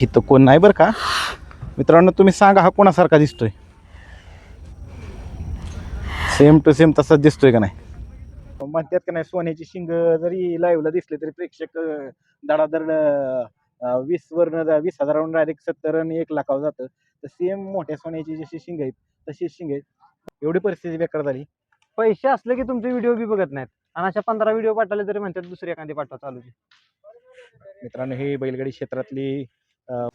इथं कोण नाही बरं का? मित्रांनो तुम्ही सांगा हा कोणासारखा दिसतोय? सेम टू सेम तसाच दिसतोय का नाही? म्हणतात का नाही सोन्याची शिंग जरी लाईव्हला दिसले तरी प्रेक्षक अं, वीस वरनं वीस हजारावरून डायरेक्ट सत्तर आणि एक लाखावर जातं. तर सेम मोठ्या सोन्याची जशी शिंग आहेत तशीच शिंग आहेत. एवढी परिस्थिती बेकार झाली. पैसे असले की तुमचे व्हिडिओ बी बघत नाहीत. आणि अशा पंधरा व्हिडिओ पाठवले तरी म्हणतात दुसरी एखादी पाठवा चालू आहे. मित्रांनो ही बैलगाडी क्षेत्रातली नमस्ते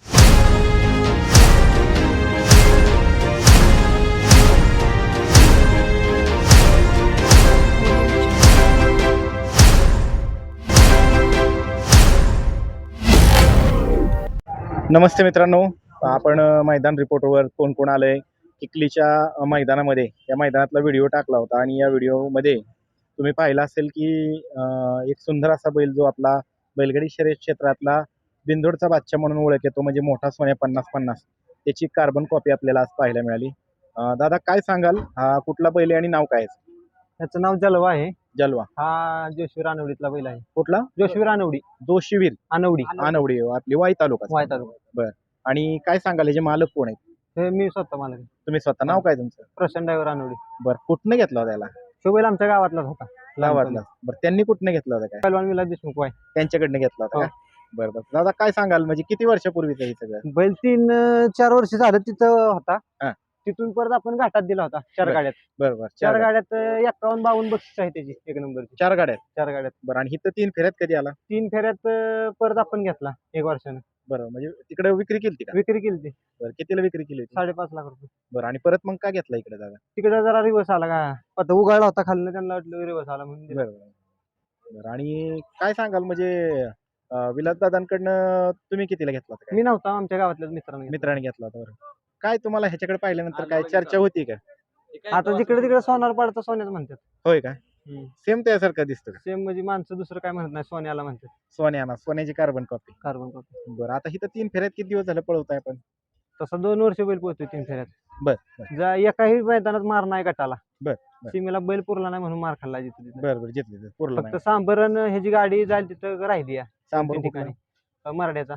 मित्रांनो. आपण मैदान रिपोर्टवर कोण कोण आलंय? किकलीच्या मैदानामध्ये या मैदानातला व्हिडिओ टाकला होता आणि या व्हिडिओमध्ये तुम्ही पाहिला असेल की एक सुंदर असा बैल जो आपला बैलगाडी शर्यत क्षेत्रातला बिंदोडचा बादशाह म्हणून ओळख येतो म्हणजे मोठा सोन्या पन्नास पन्नास. त्याची कार्बन कॉपी आपल्याला आज पाहायला मिळाली. दादा काय सांगाल? हा कुठला बैल आहे आणि नाव काय आहे? त्याचं नाव जलवा आहे. जलवा. हा जोशवी रानवडीतला बैल आहे. कुठला? जोशवी रानवडी दोशीवीर आनवडी. आनवडी आपली वाई तालुका वाय तालुका. आणि काय सांगाल याचे मालक कोण आहेत? हे मी स्वतः मला तुम्ही स्वतः. नाव काय तुमचं? प्रशांत ड्रायव्हर आनवडी. बरं कुठनं घेतला होता त्याला तो बैल आमच्या गावातलाच होता. गावातला बरं त्यांनी कुठनं घेतला होता काय? विलास देशमुख वाय त्यांच्याकडनं घेतला होता का? बरं बरं. दादा काय सांगाल? म्हणजे किती वर्षापूर्वीचं हे सगळं? बैल तीन अं, चार वर्ष झालं तिथं हा. होता तिथून परत आपण घाटात दिला होता चार. गाड्यात. बरं बरं. चार गाड्यात अं, एक्कावन्न बावन्न बक्षीस आहे त्याची एक नंबरची. चार गाड्या आहेत. चार गाड्यात. बरं आणि इथं तीन फेऱ्यात कधी आला? तीन फेऱ्यात अं, परत आपण घेतला एक वर्षानं. बरं म्हणजे तिकडे विक्री केली का? विक्री केली ती बरं कितीला विक्री केली होती? साडेपाच लाख रुपये. बरं आणि परत मग का घेतला इकडे दादा? तिकडे जरा रिवर्स आला का? आता उगाळला होता खाल्लं त्यांना वाटलं रिवर्स आला म्हणून दिला. बरं बरं. बरं आणि काय सांगाल? म्हणजे विलास दादांकडनं तुम्ही कितीला घेतला होता काय? मी नव्हता आमच्या गावातल्याच मित्रांनी घेतला. मित्राने घेतला होता बरं. काय तुम्हाला ह्याच्याकडे पाहिल्यानंतर काय चर्चा होती का? आता जिकडे तिकडे सोनार पाडतं सोन्याच म्हणतात. होय का? सेम त्यासारखं दिसतं का? सेम म्हणजे माणसं दुसरं काय म्हणत नाही सोन्याला म्हणतात. सोन्याना सोन्याची कार्बन कॉपी कार्बन कॉपी बरं आता इथं तीन फेऱ्यात किती दिवस झालं पळवताय आपण? तसा दोन वर्ष बैल पोहोचतोय तीन फेऱ्यात. बरं बरं. जा एकाही मैदानात मार नाही गटाला. बर, बर. सीमेला बैल पुरला नाही म्हणून मार खाल्ला जिथे तिथे. बरं बरं घेतले ते पुरलं फक्त सांबरण ह्याची गाडी जाईल तिथं राहिली या. सांबर? ठिकाणी. अं, मराठ्याचा.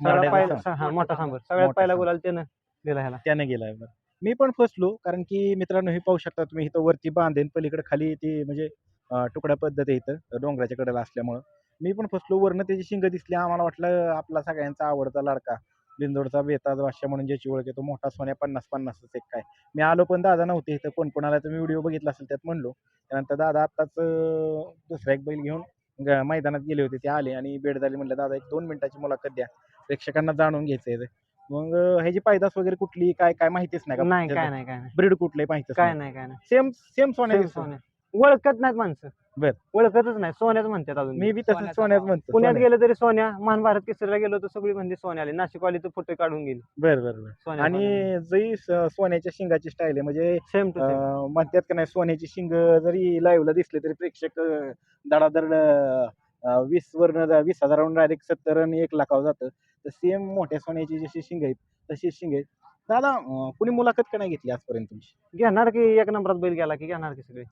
सगळ्यात पहिला. हा मोठा सांबर. सगळ्यात मोठा पहिला सांबर. त्यानं दिला ह्याला. त्याने गेलाय बरं. मी पण फसलो कारण की मित्रांनो हे पाहू शकता तुम्ही इथं वरती बांधेन पलीकडे खाली ती म्हणजे अं, तुकडा पद्धत आहे इथं डोंगराच्या कडेला असल्यामुळं. मी पण फसलो वरनं त्याची शिंग दिसली. आम्हाला वाटलं आपला सगळ्यांचा आवडता लाडका. बिंदोडचा बेताज वाश्या म्हणून ज्याची ओळख आहे तो मोठा सोन्या पन्नास पन्नासच एक काय. मी आलो पण दादा नव्हते इथं. कोण कोणाला तुम्ही व्हिडिओ बघितला असेल त्यात म्हणलो. त्यानंतर दादा आत्ताच अं, दुसरा एक बैल घेऊन ग- मैदानात गेले होते ते आले आणि बेड झाली म्हणलं दादा एक दोन मिनिटाची मुलाखत द्या प्रेक्षकांना जाणून घ्यायचं आहे मग अं, ह्याची पायदास वगैरे कुठली काय काय माहितीच नाही नाही काय नाही काय नाही. ब्रीड कुठले माहितीच काय नाही. नाही काय नाही. सेम सेम सोन्या. सोन्या. ओळखत नाहीत माणसं. बर. ओळखतच नाही. सोन्याच म्हणतात अजून. मी बी तसं सोन्याच म्हणतो पुण्यात सोन्या. गेलं तरी सोन्या. मान भारत केसरीला गेलो तर सगळी म्हणजे सोन्या आली. नाशिकवाली तर फोटो काढून गेली. बर बर बर. सोन्या आणि जरी स- सोन्याच्या शिंगाची स्टाईल आहे. म्हणजे सेम टू सेम अं, म्हणतात का नाही सोन्याची शिंग जरी लाईव्हला दिसले तरी प्रेक्षक अं, धडाधड अं, वीस वरनं वीस हजारावरून डायरेक्ट सत्तर आणि एक लाखावर जातं. तर सेम मोठ्या सोन्याची जशी शिंग आहेत तशी शिंग आहेत. दादा अं, कुणी मुलाखत का नाही घेतली आजपर्यंत तुमची? घेणार की एक नंबरात बैल गेला की घेणार की सगळे?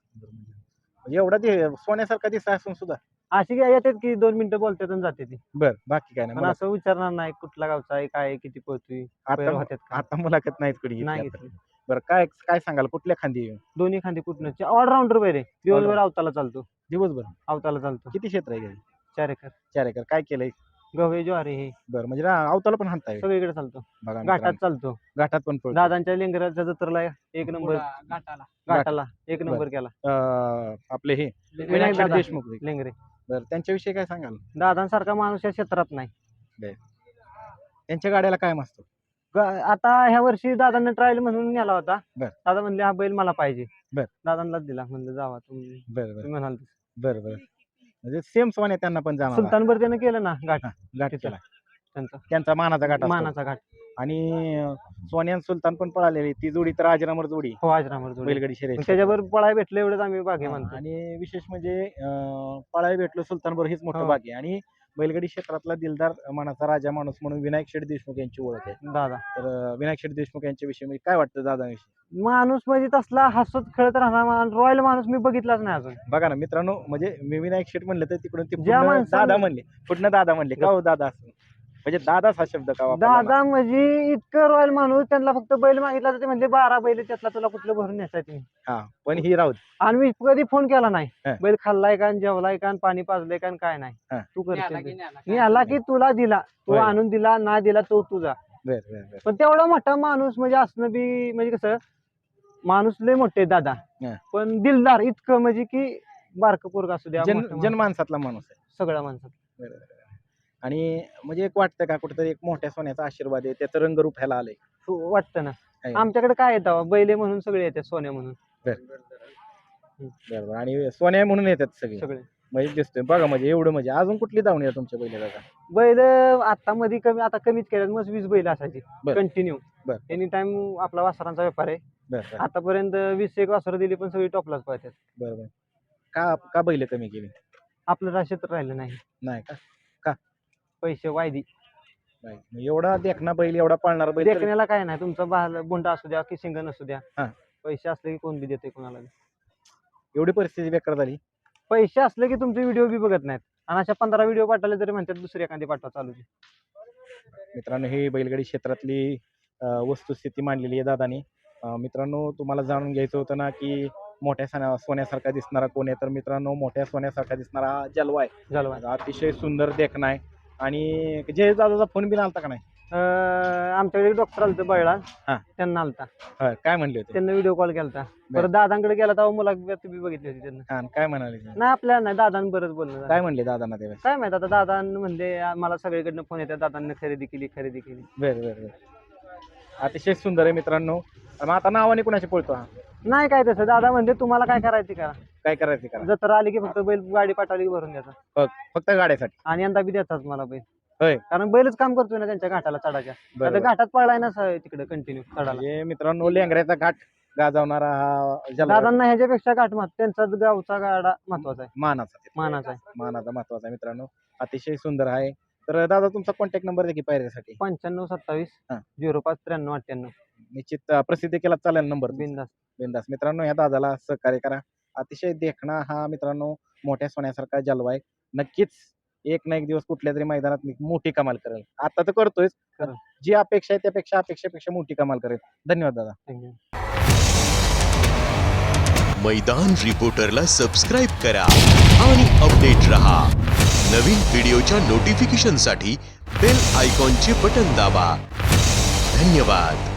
म्हणजे एवढा ते सोन्यासारखा दिसा असून सुद्धा. अशी काय येतात की दोन मिनिटं बोलतात आणि जाते ती. बर बाकी काय नाही. पण असं विचारणार नाही कुठला गावचा आहे काय आहे, किती पळतोय आता होत्यात का? आता मुलाखत नाहीत कुणी नाही. घेतली. बरं काय काय सांगाल? कुठल्या खांदी दोन्ही खांदी कुठनं ऑलराऊंडर आहे दिवसभर All-rounder. अवताला चालतो. दिवसभर? अवताला चालतो. किती क्षेत्र आहे घरी चार एकर. चार एकर. काय केलंय? गव्हे ज्वारी हे. बरं म्हणजे रा- अवताला पण हाणताय. सगळीकडे चालतो. बघा घाटात मित्रांनो. चालतो. घाटात पण पळतो. दादांच्या लिंगराच्या जत्रेला एक नंबर. घाटाला. एक नंबर केला. अं, आपले हे विनायक विनायक दादा. देशमुख. लेंगरे. बरं त्यांच्याविषयी काय सांगाल? दादांसारखा माणूस या क्षेत्रात नाही. त्यांच्या गाड्याला काय मस्त ग- आता ह्या वर्षी दादांना ट्रायल म्हणून नेला होता. बर. दादा म्हणले हा बैल मला पाहिजे. बर. दादांनाच दिला. म्हणलं जावा तुम्ही. बरं बरं. तुम्ही म्हणाल तसं. बरं बरं. म्हणजे सेम सोने त्यांना पण जाणार सुलतानभर त्यानं केलं ना घाट घाट. केला त्यांचा त्यांचा मानाचा घाट असतो. मानाचा घाट आणि सोन्या आणि सुलतान पण पळालेली ती जोडी तर राजनामर जोडी हो आजरामर जोडी. बैलगाडी शर्यत मग त्याच्यावर पळाय भेटलं एवढंच आम्ही बागे म्हणतो आणि विशेष म्हणजे अं, पळायला भेटलो सुलतान बरोबर हेच मोठं हो. भाग्य आहे. आणि बैलगाडी क्षेत्रातला दिलदार मनाचा राजा माणूस म्हणून विनायक शेठ देशमुख यांची ओळख आहे. दादा. तर विनायक शेठ देशमुख यांच्याविषयी म्हणजे काय वाटतं दादाविषयी? माणूस म्हणजे तसला हसत खेळत राहणार रॉयल माणूस मी बघितलाच नाही अजून. बघा ना मित्रांनो म्हणजे मी विनायक शेठ म्हणलं तर तिकडून ते ज्या पुढनं माणसानं- दादा म्हणले. पुढनं दादा म्हणले. का हो दादा असं? म्हणजे दादाच हा शब्द का वापरला ना? दादा म्हणजे इतकं रॉयल माणूस त्यांना फक्त बैल मागितला तर ते म्हणजे बारा बैल त्यातला तुला कुठलं भरून न्यायचं हा पण ही राहू दे. आणि मी कधी फोन केला नाही हा. बैल खाल्लाय का आणि जेवलाय का आणि पाणी पाजलंय का आणि काय नाही हा. तू करशील मी आला की तुला दिला तू होय. आणून दिला ना दिला तो तुझा बर बर बर पण तेवढा मोठा माणूस म्हणजे असणं बी म्हणजे कसं माणूस लय मोठे दादा हा. पण दिलदार इतकं म्हणजे की बारक पोरग असू द्या जन मोठं माणूस, जनमानसातला माणूस आहे सगळ्या माणसात बरं, बरं, बरं. आणि म्हणजे एक वाटतं का कुठेतरी एक मोठ्या सोन्याचा आशीर्वाद आहे त्याचं रंगरूप ह्याला आलंय. हो, वाटतं ना. आहे. आमच्याकडे काय येतं बैले म्हणून सगळे येतात सोन्या म्हणून. बरोबर आणि सोन्या म्हणून येतात सगळे. सगळे. म्हणजे दिसतोय. बघा म्हणजे एवढं म्हणजे. अजून कुठली धावणी आहे तुमच्या पहिले दादा बैल आता मध्ये कमी आता कमीच केल्यात. मग वीस बैल असायची. बर. कंटिन्यू बर. एनी टाइम आपला वासरांचा व्यापार आहे. बरं. आतापर्यंत वीस एक वासरं दिली पण सगळी टॉपलाच पळतात. बरं बरं. का का बैल कमी केली? आपलं राशीत राहिलं नाही. नाही का? पैसे वायदी नाही. एवढा देखना बैल एवढा पाळणार बैल तरी- देखण्याला काय नाही तुमचा बाल बुंडा असू द्या की सिंगन असू द्या हा. पैसे असले की कोण बी देते कोणाला बी. एवढी परिस्थिती बेकार झाली पैसे असले की तुमचे व्हिडिओ बी बघत नाहीत आणि अशा पंधरा व्हिडिओ पाठवले तरी म्हणतात दुसरी एखादी पाठवा चालू आहे. मित्रांनो ही बैलगाडी क्षेत्रातली अं, वस्तुस्थिती मांडलेली आहे दादानी अं, मित्रांनो तुम्हाला जाणून घ्यायचं होतं ना की मोठ्या सोन्या सोन्यासारखा दिसणारा कोण आहे तर मित्रांनो मोठ्या सोन्यासारखा दिसणारा हा जलवा आहे झालं. अतिशय सुंदर देखणा आहे आणि जय दादाचा फोन बिन आलता का नाही? आमच्याकडे डॉक्टर आलता बळला हा. त्यांना आलता. हा, काय म्हणले होते? त्यांना व्हिडिओ कॉल केलता. परत दादांकडे गेला तेव्हा मुलाखत बी बघितली होती त्यांना. हा, काय म्हणाले ते? नाही आपल्याला नाही दादांनी बरंच बोलणं झालं. काय म्हणले दादांना त्यावेळेस? काय माहीत आता दादा म्हणले "आ, मला सगळीकडनं फोन येतात दादांनी खरेदी केली खरेदी केली. बर बर बर. अतिशय सुंदर आहे मित्रांनो. मग आता नावाने कुणाशी पळतो हा? नाही काय तसं. दादा म्हणते तुम्हाला काय करायचं करा. काय करायचं करा जत्रा आली की फक्त बैल गाडी पाठवली की भरून द्यायचा फक्त- फक्त गाड्यासाठी. आणि यंदा बी द्यायचाच मला बैल. होय. कारण बैलच काम करतोय ना त्यांच्या घाटाला चढाच्या आता. घाटात पळलाय ना स- तिकडे कंटिन्यू चढाला म्हणजे मित्रांनो लेंगऱ्याचा घाट गाजवणारा हा जलवा दादांना ह्याच्यापेक्षा घाट महत्त्व त्यांचा गावचा गाडा महत्त्वाचा आहे. मानाचा ते. मानाचा आहे. मानाचा महत्त्वाचा आहे मित्रांनो. अतिशय सुंदर आहे. तर दादा तुमचा कॉन्टॅक्ट नंबर देखील पायऱ्यासाठी. पंच्याण्णव सत्तावीस हा. झिरो पाच त्र्याण्णव अठ्ठ्याण्णव. निश्चित अं, प्रसिद्ध केला चालेल नंबर बिंदास. बिंदास. मित्रांनो या दादाला सहकार्य करा. अतिशय देखणा हा मित्रांनो मोठ्या सोन्यासारखा जलवा आहे. नक्कीच एक ना एक दिवस कुठल्या तरी मैदानात मोठी कमाल करेल. आता तर करतोय. जी अपेक्षा आहे त्यापेक्षा अपेक्षेपेक्षा मोठी कमाल करेल. धन्यवाद दादा. थँक्यू मैदान रिपोर्टरला सबस्क्राईब करा आणि अपडेट रहा. नवीन व्हिडिओच्या नोटिफिकेशनसाठी बेल आयकॉनचे बटन दाबा. धन्यवाद.